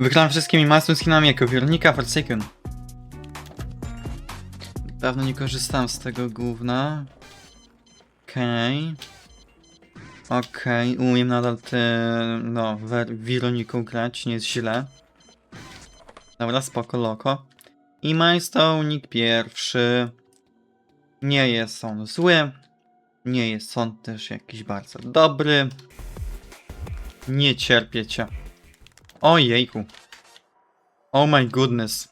Wygrałem wszystkimi master skinami jako Weronika Forsaken. Dawno nie korzystałem z tego gówna. Okej. Okej, umiem nadal ty, no, Weroniką grać, nie jest źle. Dobra, spoko, loko. I Majstonik pierwszy. Nie jest on zły. Nie jest on też jakiś bardzo dobry. Nie cierpię cię. Ojejku. Oh my goodness.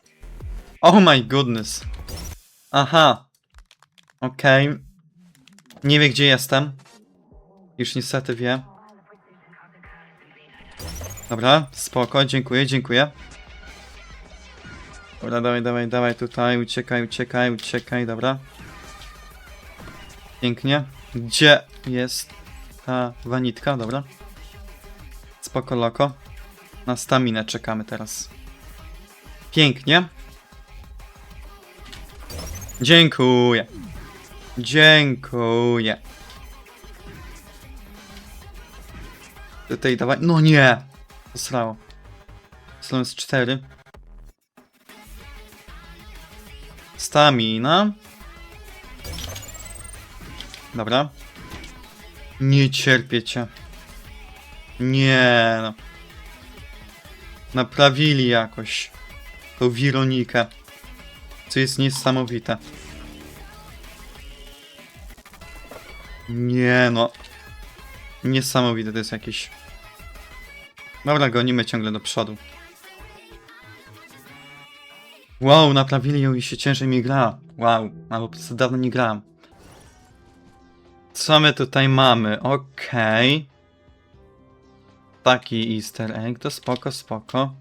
Oh my goodness. Aha. Okej. Nie wie gdzie jestem. Już niestety wie. Dobra, spoko, dziękuję, dziękuję. Dobra, dawaj, dawaj, dawaj tutaj, uciekaj, uciekaj, uciekaj, dobra. Pięknie. Gdzie jest ta wanitka? Dobra. Spoko, loko. Na staminę czekamy teraz. Pięknie. Dziękuję. Dziękuję. Tutaj dawaj. No nie! Posrało. Slon jest 4. Stamina. Dobra. Nie cierpię cię. Nie no. Naprawili jakoś tą Wironikę. Co jest niesamowite. Nie no. Niesamowite to jest jakieś. Dobra, gonimy ciągle do przodu. Wow, naprawili ją i się ciężej mi gra. Wow, albo po dawno nie grałem. Co my tutaj mamy? Okej. Taki easter egg, to spoko, spoko.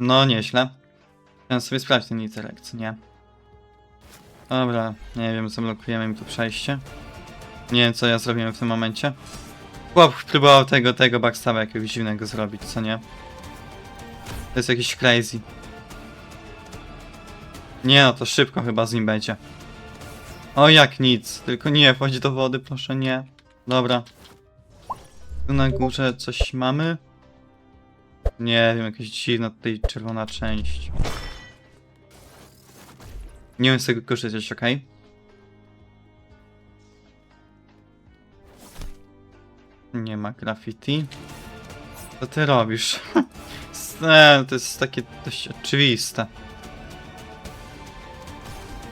No, nieźle. Chciałem sobie sprawdzić ten easter egg, co nie? Dobra, nie wiem, zablokujemy mi tu przejście. Nie wiem, co ja zrobiłem w tym momencie. Chłop próbował tego, tego backstab'a jakiegoś dziwnego zrobić, co nie? To jest jakiś crazy. Nie no, to szybko chyba z nim będzie. O jak nic, tylko nie wchodź do wody, proszę nie. Dobra. Tu na górze coś mamy? Nie wiem, jakaś dziwna tutaj czerwona część. Nie wiem z tego korzystać, okej? Nie ma graffiti. Co ty robisz? To jest takie dość oczywiste.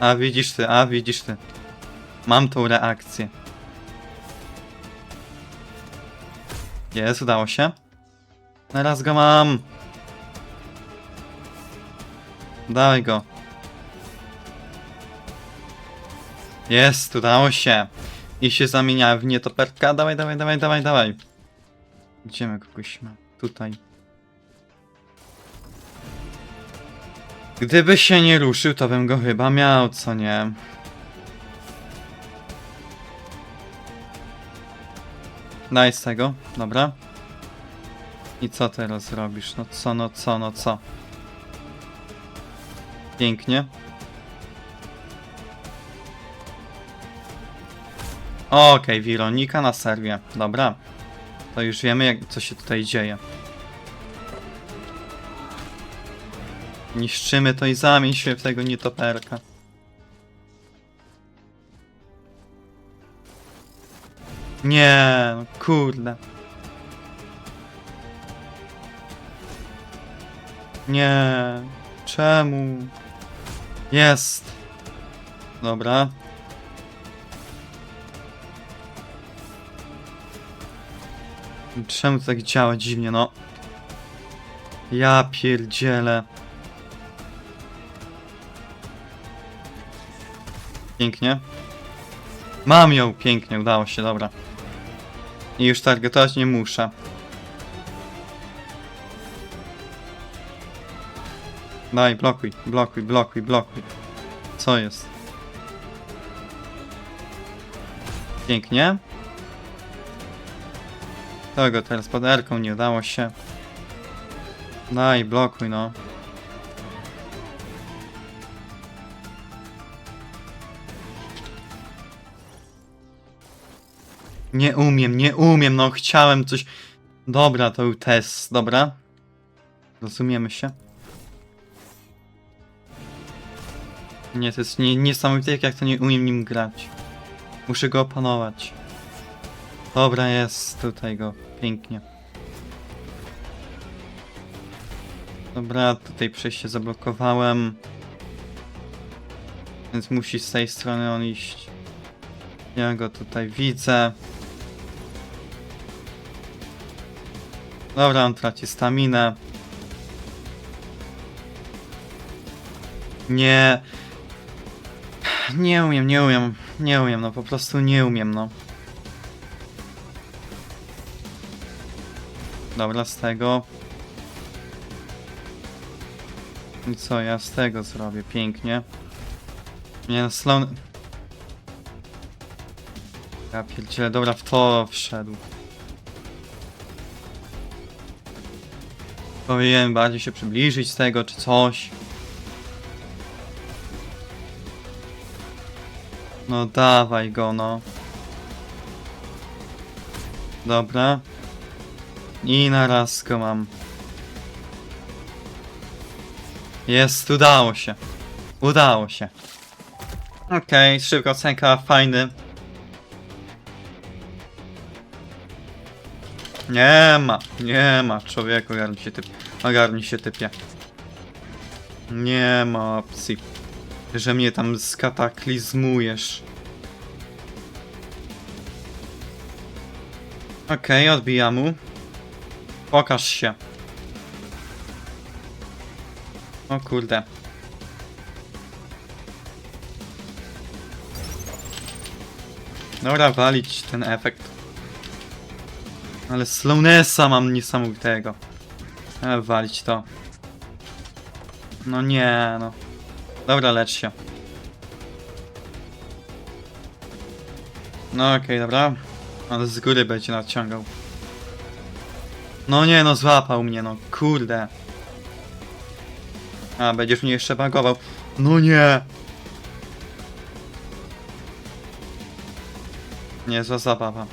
A widzisz ty, a widzisz ty. Mam tą reakcję. Jest, udało się. Teraz go mam. Dawaj go. Jest, udało się. I się zamienia w nietoperka. Dawaj, dawaj, dawaj, dawaj, dawaj. Gdzie my kogoś ma? Tutaj. Gdyby się nie ruszył, to bym go chyba miał, co nie? Daj z tego, dobra. I co teraz robisz? No co, no co, no co? Pięknie. Okej, Wironika na serwie. Dobra. To już wiemy, jak, co się tutaj dzieje. Niszczymy to i zamień się w tego nietoperka. Nie, no kurde. Nie, czemu? Jest. Dobra. Czemu to tak działa dziwnie, no? Ja pierdzielę. Pięknie. Mam ją, pięknie, udało się, dobra. I już targetować nie muszę. Daj, blokuj, blokuj, blokuj, blokuj. Co jest? Pięknie. Tego teraz pod erką nie udało się. Daj, blokuj no. Nie umiem, nie umiem, no chciałem coś Dobra, to był test, dobra. Rozumiemy się. Nie, to jest nie, niesamowite, jak to nie umiem nim grać. Muszę go opanować. Dobra, jest tutaj go. Pięknie. Dobra, tutaj przejście zablokowałem. Więc musi z tej strony on iść. Ja go tutaj widzę. Dobra, on traci staminę. Nie. Nie umiem, nie umiem. Nie umiem, no po prostu nie umiem, no. Dobra, z tego. I co ja z tego zrobię? Pięknie. Nie, no. Ja pierdzielę, dobra, w to wszedł. Powinien bardziej się przybliżyć z tego, czy coś. No dawaj go, no. Dobra. I na raz go mam. Jest, udało się. Udało się. Okej, szybka ocenka, fajny. Nie ma, nie ma, człowieku, ogarnij się typ. Ogarnij się typie. Nie ma opcji. Że mnie tam skataklizmujesz. Okej, odbija mu. Pokaż się. O kurde. Dobra, walić ten efekt. Ale slownessa mam niesamowitego. Ale walić to. No nie, no. Dobra, lecz się. No okej, dobra. Ale z góry będzie nadciągał. No nie, no złapał mnie, no kurde. A, będziesz mnie jeszcze bagował. No nie! Niezła zabawa.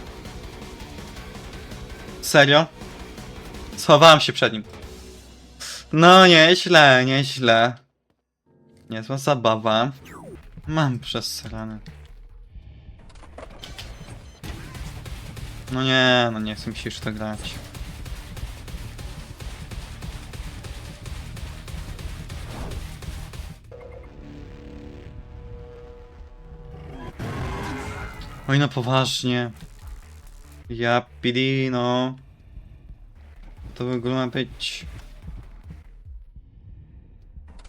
Serio? Schowałem się przed nim. No nieźle, nieźle. Niezła zabawa. Mam przez ranę. No nie, no nie chcę mi się już to grać. Oj no poważnie. Ja pidi no. To w ogóle ma być...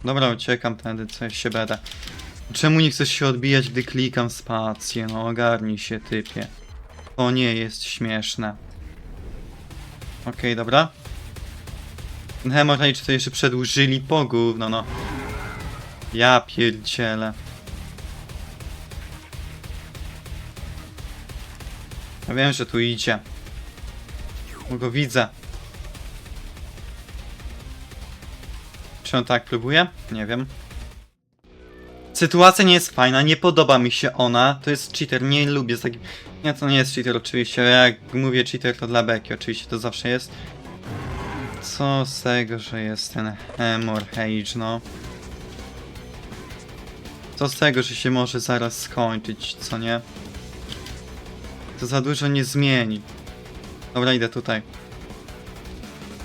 Dobra, uciekam tędy, coś się będę. Czemu nie chcesz się odbijać, gdy klikam spację? No ogarnij się, typie. To nie jest śmieszne. Okej, dobra. Ten hemorrhage to jeszcze przedłużyli po gówno, no. Ja pierdzielę. Ja wiem, że tu idzie. Bo go widzę. Czy on tak próbuje? Nie wiem. Sytuacja nie jest fajna, nie podoba mi się ona. To jest cheater, nie lubię z takim... Nie, to nie jest cheater oczywiście, jak mówię cheater to dla beki, oczywiście to zawsze jest. Co z tego, że jest ten hemorrhage, no. Co z tego, że się może zaraz skończyć, co nie? To za dużo nie zmieni. Dobra, idę tutaj.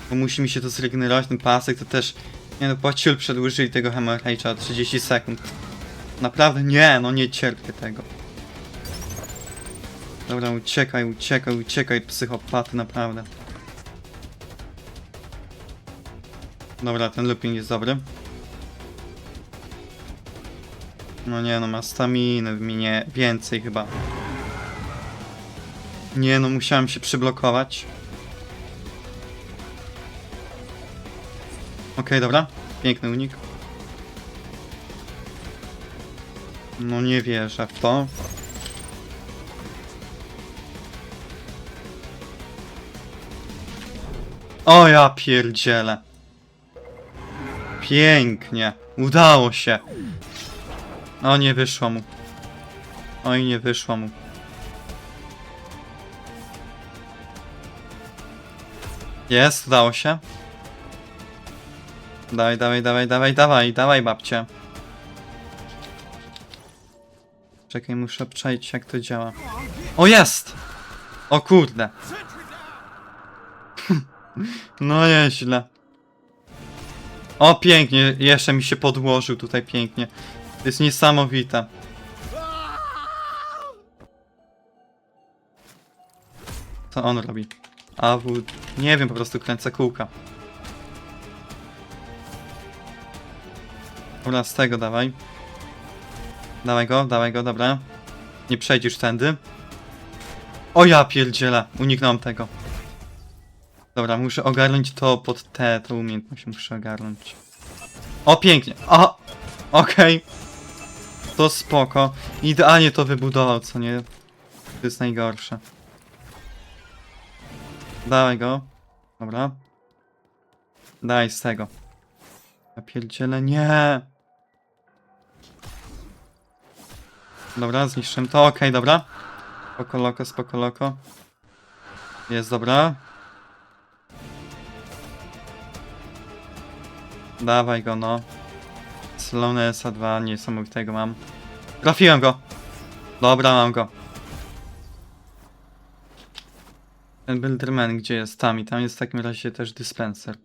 Bo musi mi się to zregenerować, ten pasek to też... Nie no, płaciul przedłużyli tego hemorrhage'a o 30 sekund. Naprawdę nie, no nie cierpię tego. Dobra, uciekaj, uciekaj, uciekaj, psychopaty, naprawdę. Dobra, ten looping jest dobry. No nie, no ma staminy w minie więcej chyba. Nie no, musiałem się przyblokować. Okej, dobra. Piękny unik. No nie wierzę w to. O ja pierdzielę. Pięknie. Udało się. O nie wyszło mu. Oj nie wyszło mu. Jest, udało się. Dawaj, dawaj, dawaj, dawaj, dawaj, dawaj, babcie. Czekaj, muszę przejść jak to działa. O, jest! O kurde. No nieźle. O, pięknie, jeszcze mi się podłożył tutaj pięknie. To jest niesamowite. Co on robi? A w... Nie wiem, po prostu kręcę kółka. Dobra, z tego dawaj. Dawaj go, dawaj go, dobra. Nie przejdziesz tędy. O ja pierdzielę, uniknąłem tego. Dobra, muszę ogarnąć to pod te, tą umiejętność muszę ogarnąć. O, pięknie. O, okej. To spoko. Idealnie to wybudował, co nie? To jest najgorsze. Dawaj go. Dobra. Daj z tego. Ja pierdzielę, nie. Dobra, zniszczyłem to, okej, dobra. Spoko loko, spoko loko. Jest, dobra. Dawaj go, no. Slownessa 2, niesamowitego mam. Trafiłem go. Dobra, mam go. Ten Builderman gdzie jest? Tam i tam jest w takim razie też dispenser.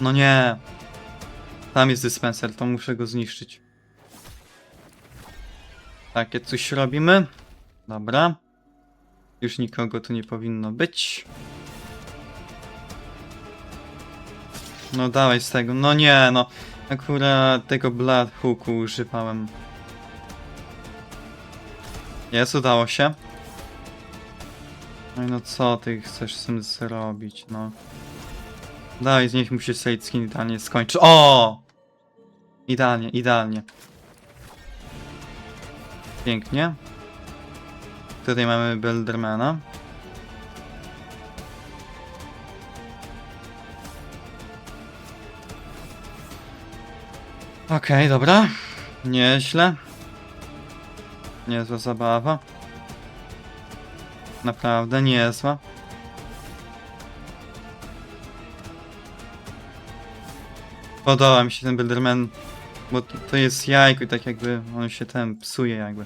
No nie. Tam jest dispenser, to muszę go zniszczyć. Takie coś robimy. Dobra. Już nikogo tu nie powinno być. No dawaj z tego. No nie, no. Akurat tego Blood Hooku używałem. Jest, udało się. No i no co ty chcesz z tym zrobić, no. Daj, niech mu się Sage Skin idealnie skończy. O! Idealnie, idealnie. Pięknie. Tutaj mamy Buildermana. Okej, dobra. Nieźle. Niezła zabawa. Naprawdę niezła. Podoba mi się ten Builderman, bo to, to jest jajko i tak jakby on się ten psuje jakby.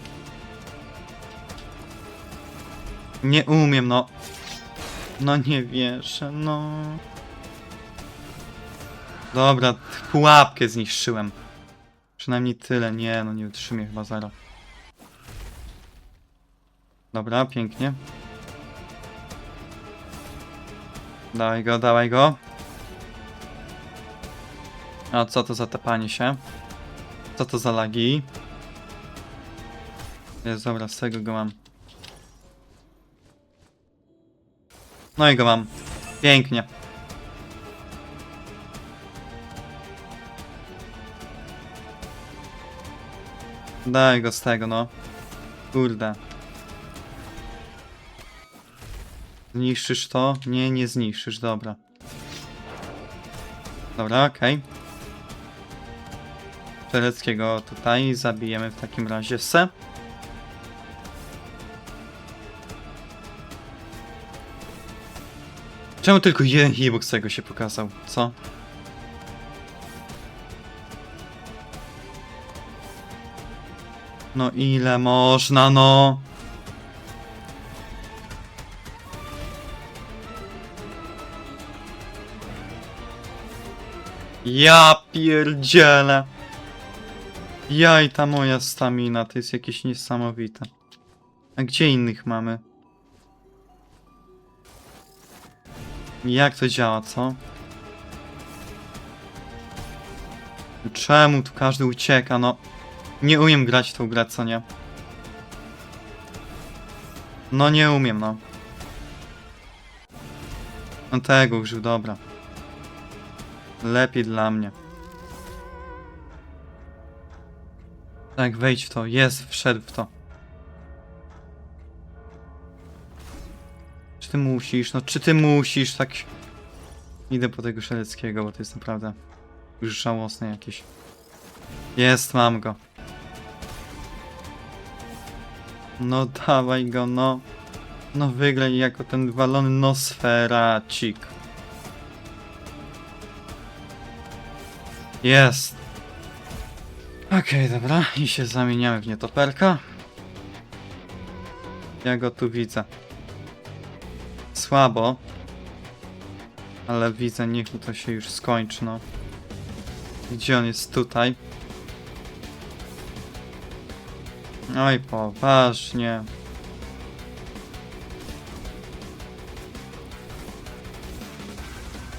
Nie umiem, no. No nie wierzę, no. Dobra, pułapkę zniszczyłem. Przynajmniej tyle, nie no, nie utrzymię chyba zero. Dobra, pięknie. Dawaj go, dawaj go. A co to za tapanie się? Co to za lagi? Jest, dobra, z tego go mam. No i go mam. Pięknie. Daj go z tego, no. Kurde. Zniszczysz to? Nie, nie zniszczysz, dobra. Dobra, okej. Czereckiego tutaj zabijemy w takim razie se. Czemu tylko jeden hitbox tego się pokazał? Co? No ile można, no? Ja pierdzielę. Jaj, ta moja stamina to jest jakieś niesamowite. A gdzie innych mamy? Jak to działa, co? Czemu tu każdy ucieka, no? Nie umiem grać tą grę, co nie? No nie umiem, no. No tego użył, dobra. Lepiej dla mnie. Tak, wejdź w to. Jest, wszedł w to. Czy ty musisz? No czy ty musisz? Tak... Idę po tego Szeleckiego, bo to jest naprawdę już żałosne jakieś. Jest, mam go. No dawaj go, no. No wygraj jako ten walony nosferacik. Jest. Okej, dobra. I się zamieniamy w nietoperka. Ja go tu widzę. Słabo. Ale widzę, niech to się już skończy, no. Gdzie on jest tutaj? Oj, poważnie.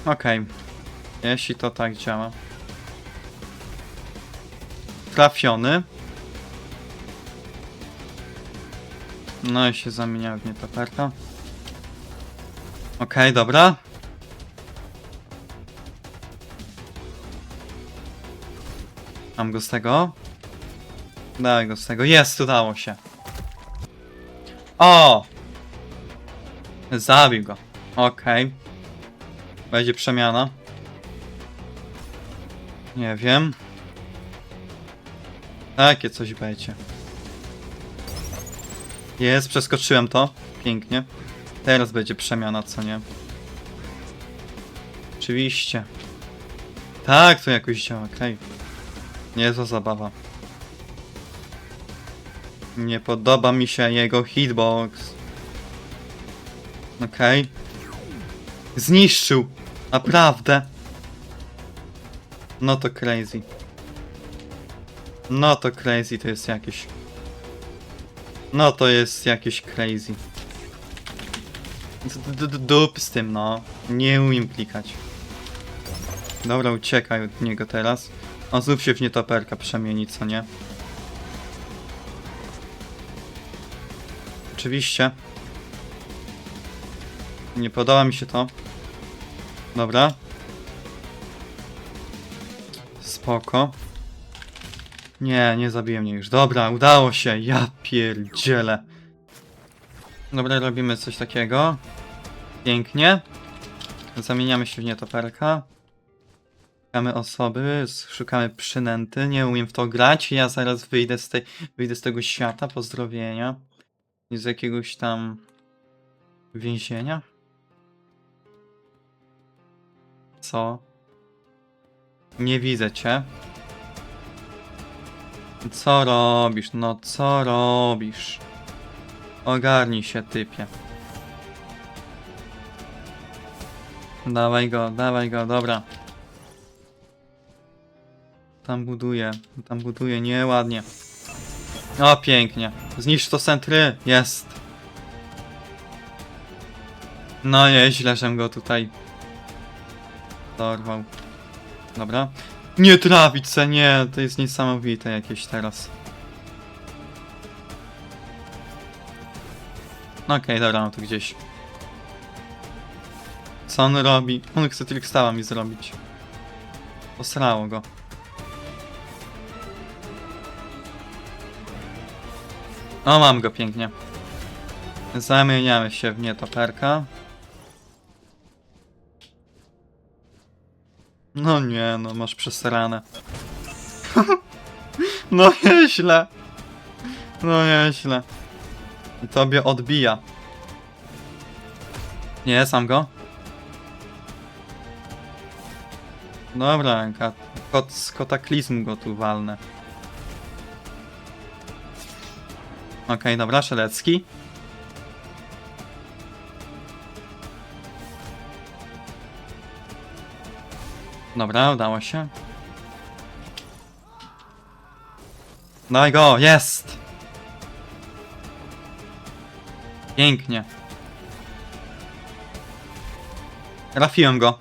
Okej. Jeśli to tak działa. Trafiony. No i się zamieniał w nietoperka. Okej, dobra. Mam go z tego. Daj go z tego. Jest, udało się. O! Zabił go. Okej. Będzie przemiana. Nie wiem. Takie coś będzie. Jest, przeskoczyłem to. Pięknie. Teraz będzie przemiana, co nie? Oczywiście. Tak, to jakoś działa, okej. Niezła zabawa. Nie podoba mi się jego hitbox. Okej. Zniszczył. Naprawdę. No to crazy. No to crazy to jest jakieś. No to jest jakieś crazy. D- d- Dup z tym, no. Nie umiem klikać. Dobra, uciekaj od niego teraz. On znów się w nietoperka przemieni, co nie? Oczywiście. Nie podoba mi się to. Dobra. Spoko. Nie, nie zabiję mnie już. Dobra, udało się. Ja pierdzielę. Dobra, robimy coś takiego. Pięknie. Zamieniamy się w nietoperka. Szukamy osoby, szukamy przynęty. Nie umiem w to grać. Ja zaraz wyjdę z, tej, wyjdę z tego świata. Pozdrowienia. Z jakiegoś tam więzienia. Co? Nie widzę cię. Co robisz? No co robisz? Ogarnij się, typie. Dawaj go, dawaj go, dobra. Tam buduje, tam buduje, nieładnie. O, pięknie. Zniszcz to centry, jest. No nieźle, żem go tutaj dorwał. Dobra. Nie trafić se, nie, to jest niesamowite jakieś teraz. Okej, dobra, mam tu gdzieś. Co on robi? On chce Trickstała mi zrobić. Posrało go. O, mam go pięknie. Zamieniamy się w nietoperka. No nie, no masz przesrane. no nieźle. No nieźle. Tobie odbija. Nie, sam go. Dobra, kot z kataklizmu go tu walnę. Okej, dobra, Szelecki. Dobra, udało się. Daj go, jest! Pięknie. Trafiłem go.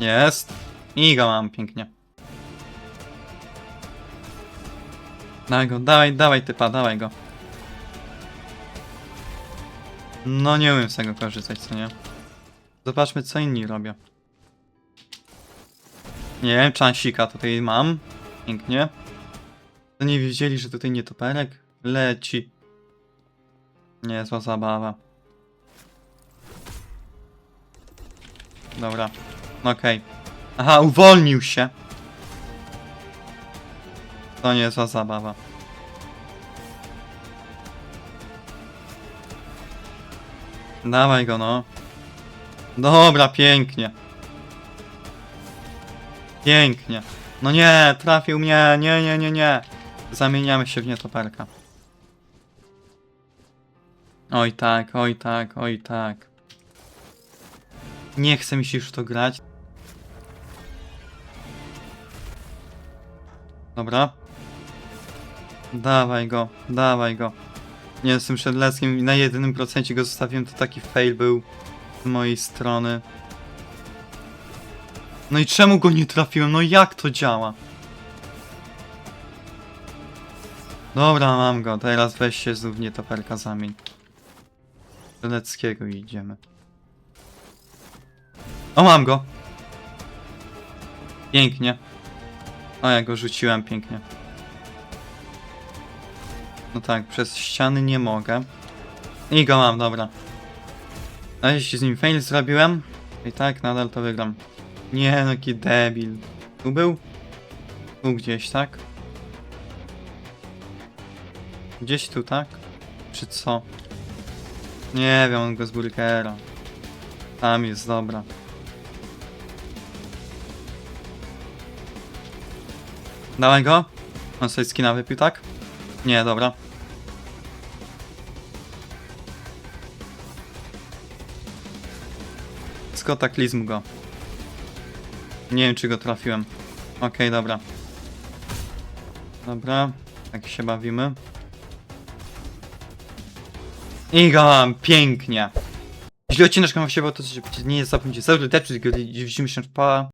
Jest. I go mam pięknie. Dawaj go, dawaj, dawaj typa, dawaj go. No nie umiem z tego korzystać, co nie? Zobaczmy co inni robią. Nie wiem, czansika tutaj mam. Pięknie. To nie wiedzieli, że tutaj nietoperek leci. Niezła zabawa. Dobra. Okej. Aha, uwolnił się. To niezła zabawa. Dawaj go, no. Dobra, pięknie. Pięknie. No nie, trafił mnie, nie, nie, nie, nie. Zamieniamy się w nietoperka. Oj tak, oj tak, oj tak. Nie chce mi się już to grać. Dobra. Dawaj go, dawaj go. Nie, z tym Shedleckim i na jedynym procencie go zostawiłem, to taki fail był z mojej strony. No i czemu go nie trafiłem? No jak to działa? Dobra, mam go. Teraz weź się znów nietoperka zamień. Żeleckiego idziemy. O, mam go! Pięknie. O, ja go rzuciłem pięknie. No tak, przez ściany nie mogę. I go mam, dobra. A jeśli z nim fail zrobiłem, i tak nadal to wygram. Nie no, jaki debil. Tu był? Tu gdzieś, tak? Gdzieś tu, tak? Czy co? Nie wiem, on go z burgera. Tam jest, dobra. Dawaj go. On sobie skina wypił, tak? Nie, dobra. Skotaklizm go. Nie wiem, czy go trafiłem. Okej, dobra. Dobra, tak się bawimy. I go pięknie. Jeśli odcinek wam się podobał, to nie zapomnijcie, serdecznie, widzimy się pa.